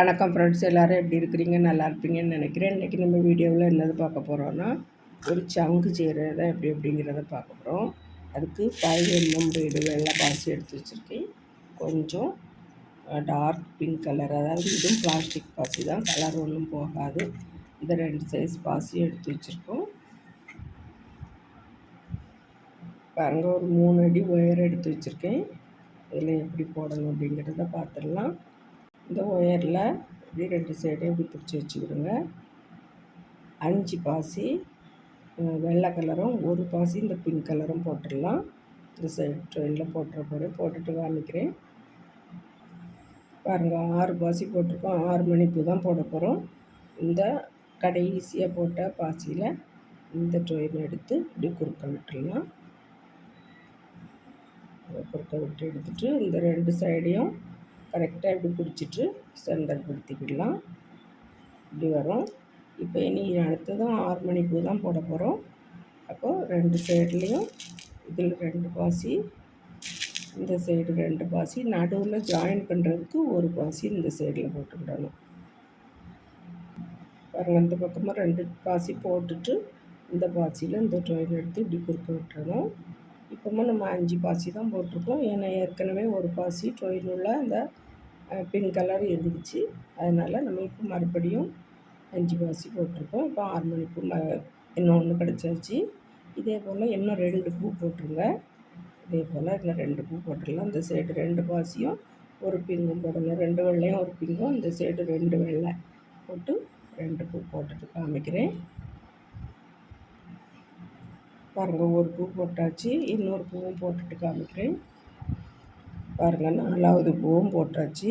வணக்கம் ஃப்ரெண்ட்ஸ் எல்லோரும் எப்படி இருக்கிறீங்க? நல்லா இருப்பீங்கன்னு நினைக்கிறேன். இன்றைக்கி நம்ம வீடியோவில் என்னது பார்க்க போகிறோன்னா ஒரு சங்கு செய்கிறத எப்படி அப்படிங்கிறத பார்க்க போகிறோம் அதுக்கு ஃபைவ் எம்எம் ரேடு வெள்ளை பாசி எடுத்து வச்சுருக்கேன். கொஞ்சம் டார்க் பிங்க் கலர் அதாவது இதுவும் பிளாஸ்டிக் பாசி தான். கலர் ஒன்றும் போகாது. இந்த ரெண்டு சைஸ் பாசி எடுத்து வச்சுருக்கோம். பாருங்கள் ஒரு மூணு அடி ஒயர் எடுத்து வச்சுருக்கேன். இதில் எப்படி போடணும் அப்படிங்கிறத பார்த்துடலாம். இந்த ஒயரில் இப்படி ரெண்டு சைடையும் இப்படி பிடிச்சி வச்சுக்கிடுங்க. அஞ்சு பாசி வெள்ளை கலரும் ஒரு பாசி இந்த பிங்க் கலரும் போட்டுடலாம். இந்த சைடு ட்ரெயினில் போட்டுற போகிறேன் போட்டுட்டு காமிக்கிறேன். பாருங்கள் ஆறு பாசி போட்டிருக்கோம். ஆறு மணிக்கு தான் போட போகிறோம் இந்த கடைசியாக போட்ட பாசியில் இந்த ட்ரெயின் எடுத்து இப்படி குறுக்க விட்டுடலாம். குறுக்க விட்டு எடுத்துகிட்டு இந்த ரெண்டு சைடையும் கரெக்டாக இப்படி பிடிச்சிட்டு சென்டர் படுத்திக்கிடலாம் இப்படி வரும். இப்போ இனி அடுத்ததும் ஆறு மணி பூ தான் போட போகிறோம். அப்போது ரெண்டு சைட்லேயும் இதில் ரெண்டு பாசி இந்த சைடு ரெண்டு பாசி நடுவில் ஜாயின் பண்ணுறதுக்கு ஒரு பாசி இந்த சைடில் போட்டுக்கிடணும். பாருங்கள் இந்த பக்கமாக ரெண்டு பாசி போட்டுட்டு இந்த பாசியில் இந்த ட்ரெயின் எடுத்து இப்படி குறுக்க விட்டுறணும். இப்போமா நம்ம அஞ்சு பாசி தான் போட்டிருக்கோம். ஏன்னா ஏற்கனவே ஒரு பாசி ட்ரெயினுள்ள அந்த பிங்க் கலர் இருந்துச்சு. அதனால் நம்ம இப்போ மறுபடியும் அஞ்சு பாசி போட்டிருக்கோம். இப்போ ஆறு மணிக்கு ம இன்னும் ஒன்று கிடச்சாச்சு இதே போல் இன்னும் ரெண்டு பூ போட்டுருங்க. இதே போல் இதில் ரெண்டு பூ போட்டுடலாம். இந்த சைடு ரெண்டு பாசியும் ஒரு பிங்கும் போடணும். ரெண்டு வெள்ளையும் ஒரு பிங்கும். இந்த சைடு ரெண்டு வெள்ளை போட்டு ரெண்டு பூ போட்டுட்டு காமிக்கிறேன். பாருங்கள் ஒரு பூ போட்டாச்சு. இன்னொரு பூவும் போட்டுட்டு காமிக்கிறேன். பாருங்கள் நாலாவது பூவும் போட்டாச்சு.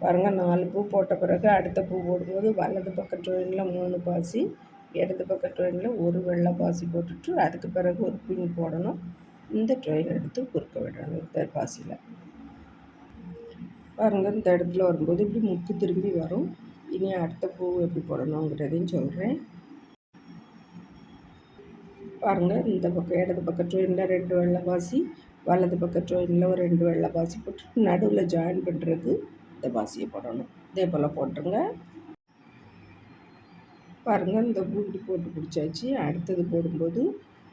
பாருங்கள் நாலு பூ போட்ட பிறகு அடுத்த பூ போடும்போது வலது பக்க ட்ரெயினில் மூணு பாசி இடது பக்க ட்ரெயினில் ஒரு வெள்ளை பாசி போட்டுட்டு அதுக்கு பிறகு ஒரு பின் போடணும். இந்த ட்ரெயின் எடுத்து குறுக்க விடணும் இந்த பாசியில். பாருங்கள் இந்த இடத்துல வரும்போது இப்படி முக்கு திரும்பி வரும். இனி அடுத்த பூ எப்படி போடணுங்கிறதையும் சொல்கிறேன் பாருங்கள் இந்த பக்கம் இடது பக்கம் ட்ரெயினில் ரெண்டு வெள்ளை பாசி வலது பக்கம் ட்ரெயினில் ஒரு ரெண்டு வெள்ளை பாசி போட்டு நடுவில் ஜாயின் பண்ணுறது இந்த பாசியை போடணும். இதே போல் போட்டுருங்க. பாருங்கள் இந்த பூண்டு போட்டு பிடிச்சாச்சு. அடுத்தது போடும்போது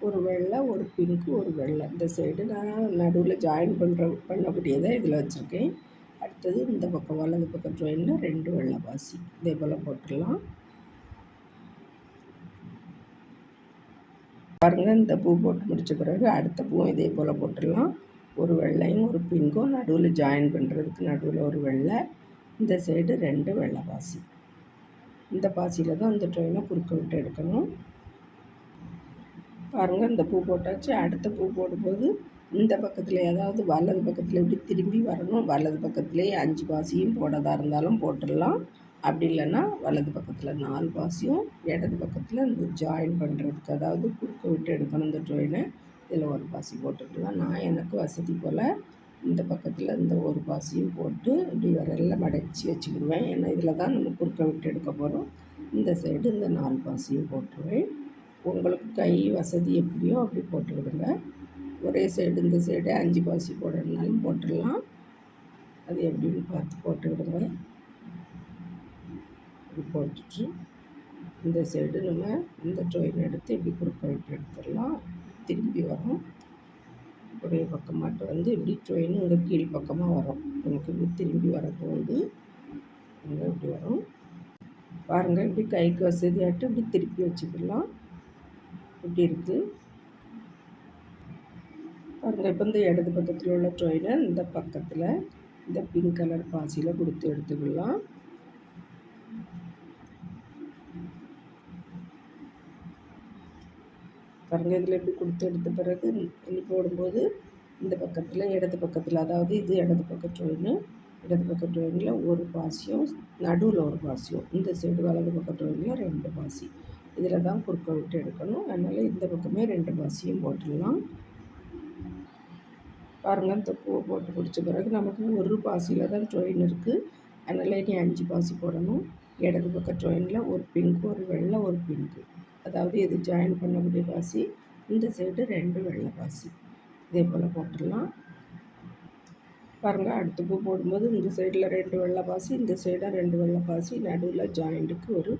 ஒரு வெள்ளை ஒரு பிங்க்கு ஒரு வெள்ளை. இந்த சைடு நான் நடுவில் ஜாயின் பண்ணுற பண்ணக்கூடியதை இதில் வச்சுருக்கேன். அடுத்தது இந்த பக்கம் வலது பக்கம் ட்ரெயினில் ரெண்டு வெள்ளை பாசி. இதே போல் போட்டுடலாம். பாருங்கள் இந்த பூ போட்டு முடித்த பிறகு அடுத்த பூவும் இதே போல் போட்டுடலாம். ஒரு வெள்ளையும் ஒரு பிங்கும் நடுவில் ஜாயின் பண்ணுறதுக்கு நடுவில் ஒரு வெள்ளை இந்த சைடு ரெண்டு வெள்ளை பாசி. இந்த பாசியில் தான் இந்த ட்ரெயினை குறுக்க விட்டு எடுக்கணும். பாருங்கள் இந்த பூ போட்டாச்சு. அடுத்த பூ போடும்போது இந்த பக்கத்தில் ஏதாவது வலது பக்கத்தில் இப்படி திரும்பி வரணும். வலது பக்கத்துலேயே அஞ்சு பாசியும் போடதாக இருந்தாலும் போட்டுடலாம். அப்படி இல்லைன்னா வலது பக்கத்தில் நாலு பாசியும் இடது பக்கத்தில் இந்த ஜாயின் பண்ணுறதுக்கு அதாவது குறுக்க விட்டு எடுக்கணும் இந்த ட்ரெயினை இதில் ஒரு பாசி போட்டுக்கலாம். நான் எனக்கு வசதி போல் இந்த பக்கத்தில் இந்த ஒரு பாசியும் போட்டு இப்படி வரலாம் மடைச்சி வச்சுக்கிடுவேன். ஏன்னா இதில் தான் நம்ம குறுக்க விட்டு எடுக்க போகிறோம் இந்த சைடு இந்த நாலு பாசியும் போட்டுருவேன். உங்களுக்கு கை வசதி எப்படியோ அப்படி போட்டுக்கிடுங்க. ஒரே சைடு இந்த சைடு அஞ்சு பாசி போடுறதுனாலும் போட்டுடலாம். அது எப்படின்னு பார்த்து போட்டுக்கிடுங்க. போட்டுட்டு இந்த சைடு நம்ம இந்த ட்ரெயின் எடுத்து இப்படி குறுக்க விட்டு எடுத்துடலாம். திரும்பி வரும். ஒரே பக்கமாட்டு வந்து இப்படி ட்ரெயின் இங்கே கீழ் பக்கமாக வரும். நமக்கு இப்படி திரும்பி வரப்போகுது இங்கே இப்படி வரும். பாருங்கள் இப்படி கைக்கு வசதியாட்டு இப்படி திருப்பி வச்சுக்கலாம். இப்படி இருக்குது பாருங்கள் இப்போ இந்த இடது பக்கத்தில் உள்ள ட்ரெயினை இந்த பக்கத்தில் இந்த பிங்க் கலர் பாசியில் கொடுத்து எடுத்துக்கலாம். பாருங்கள் இதில் எப்படி கொடுத்து எடுத்த பிறகு இனி போடும்போது இந்த பக்கத்தில் இடது பக்கத்தில் அதாவது இது இடது பக்கம் ட்ரெயின் இடது பக்க ட்ரெயினில் ஒரு பாசியும் நடுவில் ஒரு பாசியும் இந்த சைடு வலது பக்கம் ட்ரெயினில் ரெண்டு பாசி. இதில் தான் குறுக்க விட்டு எடுக்கணும். அதனால் இந்த பக்கமே ரெண்டு பாசியும் போட்டுடலாம். பாருங்கள் இந்த பூவை போட்டு பிடிச்ச பிறகு நமக்கு ஒரு பாசியில் தான் ட்ரெயின் இருக்குது அதனால் இனி அஞ்சு பாசி போடணும். இடது பக்கம் ட்ரெயினில் ஒரு பிங்க் ஒரு வெள்ளை ஒரு பிங்க்கு அதாவது இது ஜாயின் பண்ணக்கூடிய பாசி இந்த சைடு ரெண்டு வெள்ளை பாசி இதே போல் போட்டுடலாம். பாருங்கள் அடுத்த பூ போடும்போது இந்த சைடில் ரெண்டு வெள்ளை பாசி இந்த சைடாக ரெண்டு வெள்ளை பாசி நடுவில் ஜாயிண்ட்டுக்கு ஒரு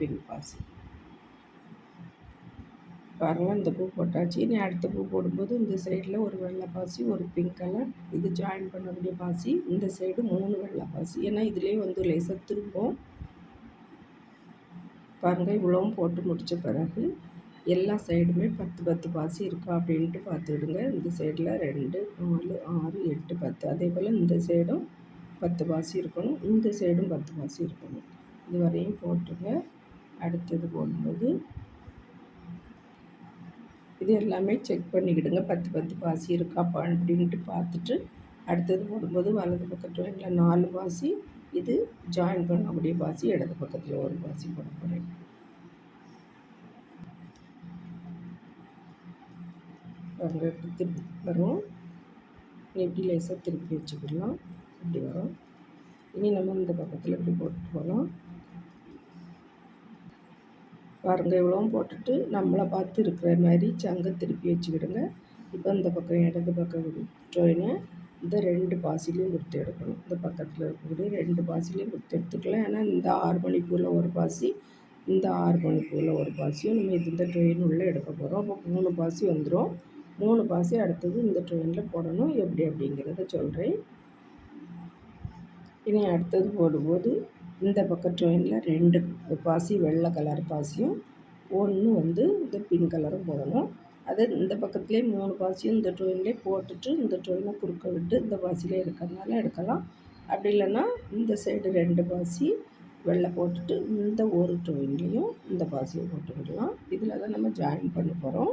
பிங்க் பாசி பாருங்கள் இந்த பூ போட்டாச்சு. இனி அடுத்த பூ போடும்போது இந்த சைடில் ஒரு வெள்ளை பாசி ஒரு பிங்க் கலர் இது ஜாயின் பண்ணக்கூடிய பாசி இந்த சைடு மூணு வெள்ளை பாசி ஏன்னா இதுலேயே வந்து லேசாக திரும்பும். பாருங்கள் இவ்வளவும் போட்டு முடித்த பிறகு எல்லா சைடுமே பத்து பத்து பாசி இருக்கா அப்படின்ட்டு பார்த்துடுங்க இந்த சைடில் ரெண்டு நாலு ஆறு எட்டு பத்து. அதே போல் இந்த சைடும் பத்து பாசி இருக்கணும். இந்த சைடும் பத்து பாசி இருக்கணும். இது வரையும் போட்டுருங்க. அடுத்தது போடும்போது இது எல்லாமே செக் பண்ணிக்கிடுங்க. பத்து பத்து பாசி இருக்காப்பா அப்படின்ட்டு பார்த்துட்டு அடுத்தது போடும்போது வலது பக்கத்தில் இல்லை நாலு பாசி இது ஜாயின் பண்ணக்கூடிய பாசி இடது பக்கத்தில் ஒரு பாசி போட போகிறேன் பாருங்க இப்படி திருப்பி வரும். எப்படி லேசாக திருப்பி வச்சுக்கிடலாம் இப்படி வரும். இனி நம்ம இந்த பக்கத்தில் இப்படி போட்டு போகலாம். பாருங்க இவ்வளோவும் போட்டுட்டு நம்மளை பார்த்து இருக்கிற மாதிரி சங்கை திருப்பி வச்சுக்கிடுங்க. இப்போ இந்த பக்கம் இடது பக்கம் ட்ரெயினை இந்த ரெண்டு பாசிலையும் கொடுத்து எடுக்கணும். இந்த பக்கத்தில் இருக்கக்கூடிய ரெண்டு பாசிலையும் கொடுத்து எடுத்துக்கலாம். ஏன்னா இந்த ஆறு மணிப்பூரில் ஒரு பாசி இந்த ஆறு மணிப்பூரில் ஒரு பாசியும் நம்ம இது இந்த ட்ரெயின் உள்ளே எடுக்க போகிறோம் அப்போ மூணு பாசி வந்துடும் மூணு பாசி அடுத்தது இந்த ட்ரெயினில் போடணும். எப்படி அப்படிங்கிறத சொல்கிறேன் இனி அடுத்தது போடும்போது இந்த பக்கம் ட்ரெயினில் ரெண்டு பாசி வெள்ளை கலர் பாசியும் ஒன்று வந்து இந்த பிங்க் கலரும் போடணும். அது இந்த பக்கத்துலேயே மூணு பாசியும் இந்த ட்ரெயின்லேயே போட்டுட்டு இந்த ட்ரெயினை குறுக்க விட்டு இந்த பாசிலே எடுக்கிறதுனால எடுக்கலாம். அப்படி இல்லைன்னா இந்த சைடு ரெண்டு பாசி வெள்ளை போட்டுட்டு இந்த ஒரு ட்ரெயின்லேயும் இந்த பாசியை போட்டுக்கிடலாம் இதில் தான் நம்ம ஜாயின் பண்ண போகிறோம்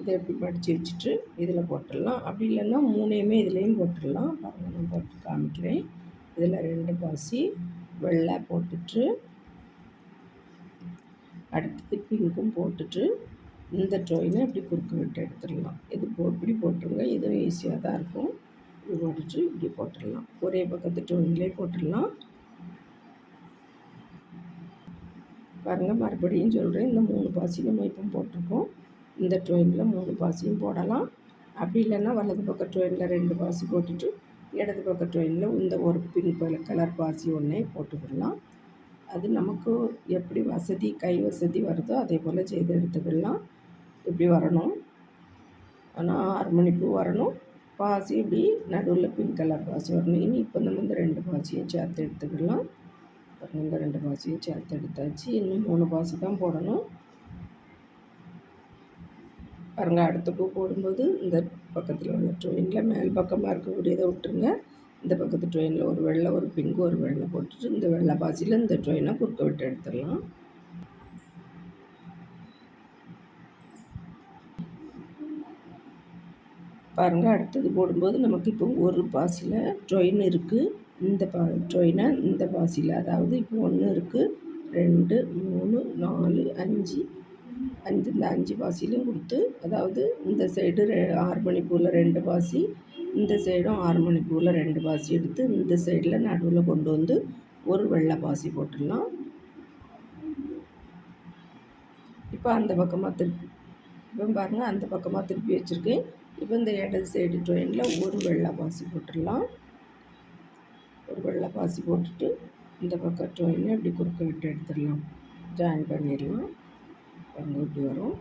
இதை எப்படி படித்து வச்சுட்டு இதில் போட்டுடலாம். அப்படி இல்லைன்னா மூணையுமே இதுலேயும் போட்டுடலாம். பாருங்கள் நான் போட்டு காமிக்கிறேன். இதில் ரெண்டு பாசி வெள்ளை போட்டுட்டு அடுத்தது பிங்க்கும் போட்டுட்டு இந்த ட்ராயினை இப்படி குறுக்க விட்டு எடுத்துடலாம். இது போ இப்படி போட்டுருங்க. இதுவும் ஈஸியாக தான் இருக்கும். இது இப்படி போட்டுடலாம். ஒரே பக்கத்து ட்ராயின்லேயே போட்டுடலாம். பாருங்கள் மறுபடியும் சொல்கிறேன் இந்த மூணு பாசி நம்ம இப்போ போட்டிருக்கோம். இந்த ட்ரெயினில் மூணு பாசியும் போடலாம். அப்படி இல்லைன்னா வலது பக்கம் ட்ரெயினில் ரெண்டு பாசி போட்டுட்டு இடது பக்க ட்ரெயினில் இந்த ஒரு பிங்க் கலர் பாசி ஒன்றே போட்டுக்கிடலாம் அது நமக்கு எப்படி வசதி கை வசதி வருதோ அதே போல் செய்து எடுத்துக்கிடலாம் இப்படி வரணும். ஆனால் ஆறு பூ வரணும். பாசி இப்படி நடுவில் பிங்க் கலர் பாசி வரணும். இனி இப்போ நம்ம இந்த ரெண்டு பாசியும் சேர்த்து எடுத்துக்கலாம். இந்த ரெண்டு பாசியும் சேர்த்து எடுத்தாச்சு. இன்னும் மூணு பாசி தான் போடணும். பாருங்கள் அடுத்த பூ போடும்போது இந்த பக்கத்தில் உள்ள ட்ரெயினில் மேல் பக்கமாக இருக்கக்கூடியதை விட்டுருங்க. இந்த பக்கத்து ட்ரெயினில் ஒரு வெள்ளை ஒரு பிங்கு ஒரு வெள்ளை போட்டுட்டு இந்த வெள்ளை பாசியில் இந்த ட்ரெயினை குறுக்க விட்டு எடுத்துடலாம். பாருங்கள் அடுத்தது போடும்போது நமக்கு இப்போ ஒரு பாசியில் ட்ரெயின் இருக்குது இந்த பா ட்ரெயினை இந்த பாசியில் அதாவது இப்போ ஒன்று இருக்குது ரெண்டு மூணு நாலு அஞ்சு. அஞ்சு இந்த அஞ்சு பாசிலையும் கொடுத்து அதாவது இந்த சைடு ரெ ஆறு மணிப்பூரில் ரெண்டு பாசி இந்த சைடும் ஆறு மணிப்பூரில் ரெண்டு பாசி எடுத்து இந்த சைடில் நடுவில் கொண்டு வந்து ஒரு வெள்ளை பாசி போட்டுடலாம். இப்போ அந்த பக்கமாக திருப்பி இப்போ பாருங்கள் அந்த பக்கமாக திருப்பி வச்சுருக்கேன். இப்போ இந்த இடது சைடு ட்ரெயினில் ஒரு வெள்ளை பாசி போட்டுடலாம். ஒரு வெள்ளை பாசி போட்டுட்டு இந்த பக்கம் ட்ரெயினை இப்படி குறுக்க விட்டு எடுத்துடலாம். ஜாயின் பண்ணிடலாம். பாருங்கள் இப்படி வரும்.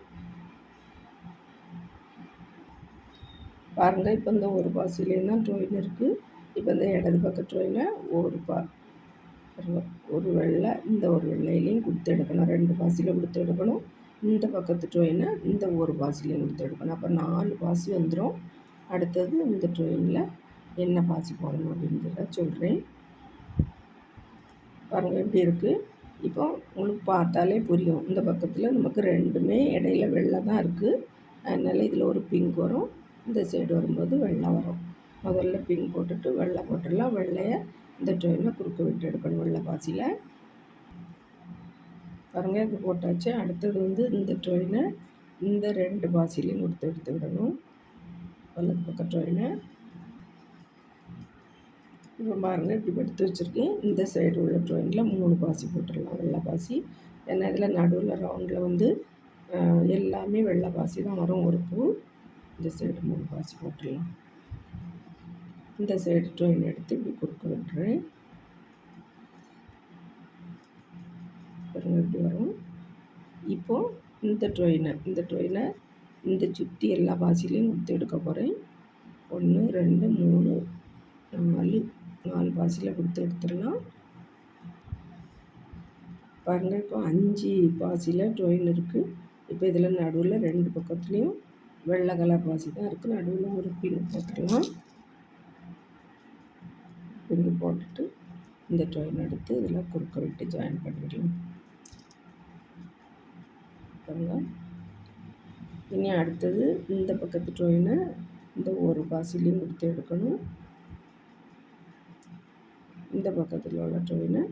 பாருங்கள் இப்போ இந்த ஒரு பாசிலேயும் தான் ட்ரெயின் இருக்குது இப்போ இந்த இடது பக்க ட்ரெயினை ஒரு பா ஒரு வெள்ளை இந்த ஒரு வெள்ளையிலையும் கொடுத்து எடுக்கணும். ரெண்டு பாசியில் கொடுத்து எடுக்கணும். இந்த பக்கத்து ட்ரெயினை இந்த ஒரு பாசிலையும் கொடுத்து எடுக்கணும். அப்போ நாலு பாசி வந்துடும் அடுத்தது இந்த ட்ரெயினில் என்ன பாசி போடணும் அப்படிங்கிறத சொல்கிறேன் பாருங்கள் எப்படி இருக்குது இப்போ உங்களுக்கு பார்த்தாலே புரியும். இந்த பக்கத்தில் நமக்கு ரெண்டுமே இடையில வெள்ளை தான் இருக்குது அதனால் இதில் ஒரு பிங்க் வரும். இந்த சைடு வரும்போது வெள்ளை வரும். முதல்ல பிங்க் போட்டுட்டு வெள்ளை போட்டுடலாம். வெள்ளையை இந்த ட்ரெயினை குறுக்க விட்டு எடுக்கணும் வெள்ளை பாசியில் பாருங்கள் இது போட்டாச்சு. அடுத்தது வந்து இந்த ட்ரெயினை இந்த ரெண்டு பாசிலையும் கொடுத்து எடுத்து விடணும். வலது பக்கம் ட்ரெயினை. இப்போ பாருங்கள் இப்படி எடுத்து வச்சுருக்கேன். இந்த சைடு உள்ள ட்ரெயினில் மூணு பாசி போட்டுடலாம் வெள்ளை பாசி. ஏன்னா இதில் நடுவில் ரவுண்டில் வந்து எல்லாமே வெள்ளை பாசி தான் வரும். ஒரு பூ இந்த சைடு மூணு பாசி போட்டுடலாம். இந்த சைடு ட்ரெயின் எடுத்து இப்படி பாசி விட்டுறேன் வெள்ளை பாசி ஏன்னா இதில் நடுவில் ரவுண்டில் வந்து எல்லாமே வெள்ளை பாசி தான் வரும் ஒரு பூ இந்த சைடு மூணு பாசி போட்டுடலாம் இந்த சைடு ட்ரெயின் எடுத்து இப்படி குறுக்க விட்டுறேன் இப்படி வரும்? இப்போது இந்த ட்ரெயினை இந்த ட்ரெயினை இந்த சுற்றி எல்லா பாசிலையும் கொடுத்து எடுக்க போகிறேன் ஒன்று ரெண்டு மூணு நாலு நாலு பாசியில் கொடுத்து எடுத்துடலாம். பாருங்கள் இப்போ அஞ்சு பாசியில் ட்ரொயின் இருக்குது இப்போ இதில் நடுவில் ரெண்டு பக்கத்துலேயும் வெள்ளை கலர் பாசி தான் இருக்குது நடுவில் ஒரு பின் போட்டுடலாம். பின் போட்டுட்டு இந்த ட்ராயின் எடுத்து இதில் குறுக்க விட்டு ஜாயின் பண்ணிடலாம். பாருங்கள் இனி அடுத்தது இந்த பக்கத்து ட்ராயினை இந்த ஒரு பாசிலையும் கொடுத்து எடுக்கணும். இந்த பக்கத்தில் உள்ள ட்ரெயினை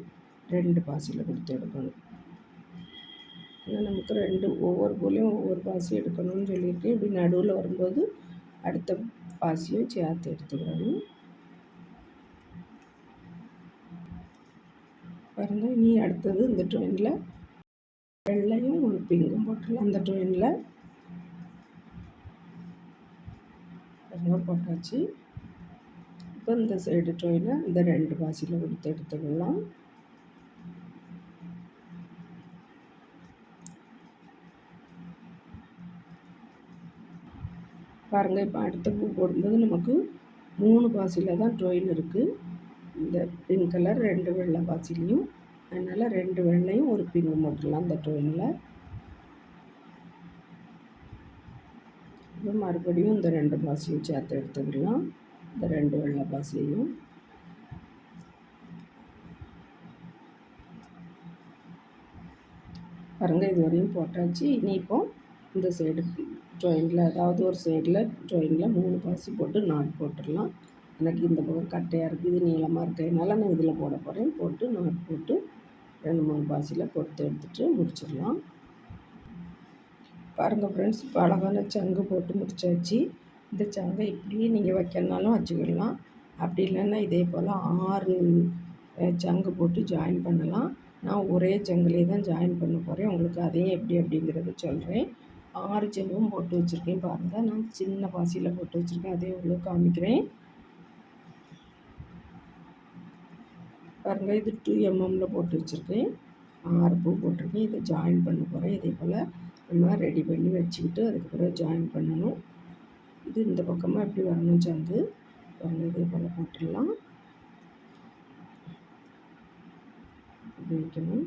ரெண்டு பாசியில் கொடுத்து எடுக்கணும். ஏன்னா நமக்கு ரெண்டு ஒவ்வொரு போலையும் ஒவ்வொரு பாசி எடுக்கணும்னு சொல்லியிருக்கேன் இப்படி நடுவில் வரும்போது அடுத்த பாசியும் சேர்த்து எடுத்துக்கிறணும் பாருங்கள் இனி அடுத்தது இந்த ட்ரெயினில் வெள்ளையும் ஒரு பிங்கும் போட்டுடலாம் அந்த ட்ரெயினில் பாருங்கள் போட்டாச்சு. இப்போ இந்த சைடு ட்ரெயினை இந்த ரெண்டு பாசியில் கொடுத்து எடுத்துக்கலாம். பாருங்கள் இப்போ அடுத்த பூ போடும்போது நமக்கு மூணு பாசியில் தான் ட்ரெயின் இருக்குது இந்த பிங்க் கலர் ரெண்டு வெள்ளை பாசிலையும் அதனால் ரெண்டு வெள்ளையும் ஒரு பிங்கு போட்டுடலாம் அந்த ட்ரெயினில். இப்போ மறுபடியும் இந்த ரெண்டு பாசையும் சேர்த்து எடுத்துக்கலாம். இந்த ரெண்டு வெள்ளை பாசையும் பாருங்கள் இது வரையும் போட்டாச்சு. இனி இப்போ இந்த சைடு ட்ராயிங்கில் அதாவது ஒரு சைடில் ட்ராயிங்கில் மூணு பாசி போட்டு நாட் போட்டுடலாம். எனக்கு இந்த பக்கம் கட்டையாக இருக்குது இது நீளமாக இருக்கிறதுனால நான் இதில் போட போகிறேன் போட்டு நாட் போட்டு ரெண்டு மூணு பாசியில் பொறுத்து எடுத்துகிட்டு முடிச்சிடலாம். பாருங்கள் ஃப்ரெண்ட்ஸ் இப்போ அழகான சங்கு போட்டு முடிச்சாச்சு. இந்த சங்கை இப்படியே நீங்கள் வைக்கணுனாலும் வச்சுக்கிடலாம் அப்படி இல்லைன்னா இதே போல் ஆறு சங்கு போட்டு ஜாயின் பண்ணலாம். நான் ஒரே சங்கிலே தான் ஜாயின் பண்ண போகிறேன் உங்களுக்கு அதையும் எப்படி அப்படிங்கிறத சொல்கிறேன் ஆறு சங்கும் போட்டு வச்சுருக்கேன் பாருங்கள் நான் சின்ன பாசியில் போட்டு வச்சுருக்கேன். அதே உங்களுக்கு காமிக்கிறேன். பாருங்கள் இது டூ எம்எம்மில் போட்டு வச்சுருக்கேன். ஆறு பூ போட்டிருக்கேன். இதை ஜாயின் பண்ண போகிறேன் இதே போல் நம்ம ரெடி பண்ணி வச்சுக்கிட்டு அதுக்கப்புறம் ஜாயின் பண்ணணும். இது இந்த பக்கமாக எப்படி வரணும் சேர்ந்து. பாருங்கள் இதே போல் போட்டுடலாம். இப்படி வைக்கணும்.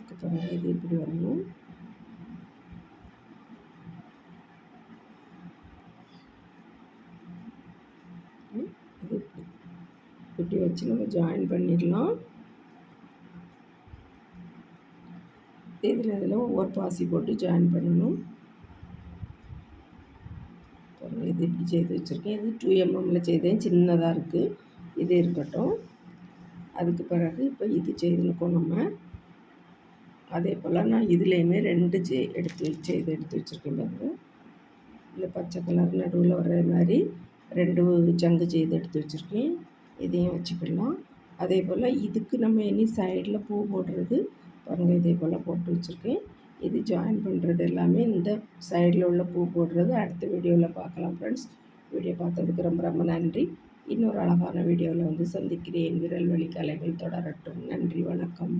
அதுக்கு பிறகு இது இப்படி வரணும் இது இப்படி இப்படி வச்சு நம்ம ஜாயின் பண்ணிடலாம். இதில் இதில் ஒவ்வொரு பாசி போட்டு ஜாயின் பண்ணணும். இது இப்படி செய்து வச்சுருக்கேன். இது டூ எம்எம்மில் செய்தேன். சின்னதாக இருக்குது இது இருக்கட்டும். அதுக்கு பிறகு இப்போ இது செய்துருக்கோம் நம்ம. அதே போல் நான் இதுலேயுமே ரெண்டு செய் எடுத்து செய்து எடுத்து வச்சுருக்கேன் பாருங்கள் இந்த பச்சை கலர் நடுவில் வர மாதிரி ரெண்டு ஜங்கு செய்து எடுத்து வச்சுருக்கேன். இதையும் வச்சுக்கலாம். அதே போல் இதுக்கு நம்ம இனி சைடில் பூ போடுறது பாருங்கள் இதே போல் போட்டு வச்சுருக்கேன். இது ஜாயின் பண்ணுறது எல்லாமே இந்த சைடில் உள்ள பூ போடுறது. அடுத்த வீடியோவில் பார்க்கலாம் ஃப்ரெண்ட்ஸ் வீடியோ பார்த்ததுக்கு ரொம்ப ரொம்ப நன்றி. இன்னொரு அழகான வீடியோவில் வந்து சந்திக்கிறேன். விரல் வழி கலைகள் தொடரட்டும். நன்றி வணக்கம்.